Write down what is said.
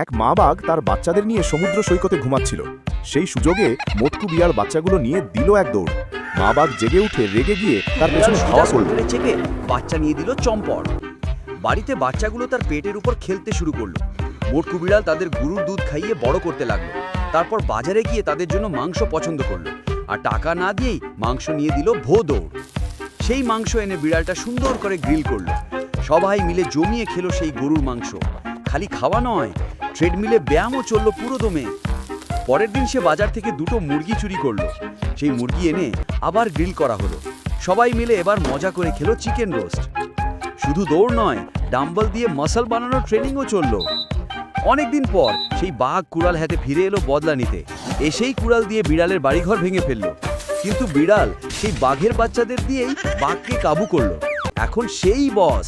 এক মা বাঘ তার বাচ্চাদের নিয়ে সমুদ্র সৈকতে ঘুমাচ্ছিল। সেই সুযোগে মোটকু বিড়াল বাচ্চাগুলো নিয়ে দিল এক দৌড়। মা বাঘ জেগে উঠে রেগে গিয়ে তার পেছনে ধাওয়া করল। চেপে বাচ্চা নিয়ে দিল চম্পট। বাড়িতে বাচ্চাগুলো তার পেটের উপর খেলতে শুরু করল। মোটকু বিড়াল তাদের গরুর দুধ খাইয়ে বড় করতে লাগল। তারপর বাজারে গিয়ে তাদের জন্য মাংস পছন্দ করল। আর টাকা না দিয়েই মাংস নিয়ে দিল ভো দৌড়। সেই মাংস এনে বিড়ালটা সুন্দর করে গ্রিল করল। সবাই মিলে জমিয়ে খেলো সেই গরুর মাংস। খালি খাওয়া নয় ট্রেডমিলে ব্যায়ামও চলল পুরো দমে। পরের দিন সে বাজার থেকে দুটো মুরগি চুরি করল। সেই মুরগি এনে আবার গ্রিল করা হলো। সবাই মিলে এবার মজা করে খেলো চিকেন রোস্ট। শুধু দৌড় নয়, ডাম্বল দিয়ে মাসল বানানোর ট্রেনিংও চলল। অনেকদিন পর সেই বাঘ কুড়াল হাতে ফিরে এলো বদলা নিতে। এসেই কুড়াল দিয়ে বিড়ালের বাড়িঘর ভেঙে ফেলল। কিন্তু বিড়াল সেই বাঘের বাচ্চাদের দিয়েই বাঘকে কাবু করল। এখন সেই বস।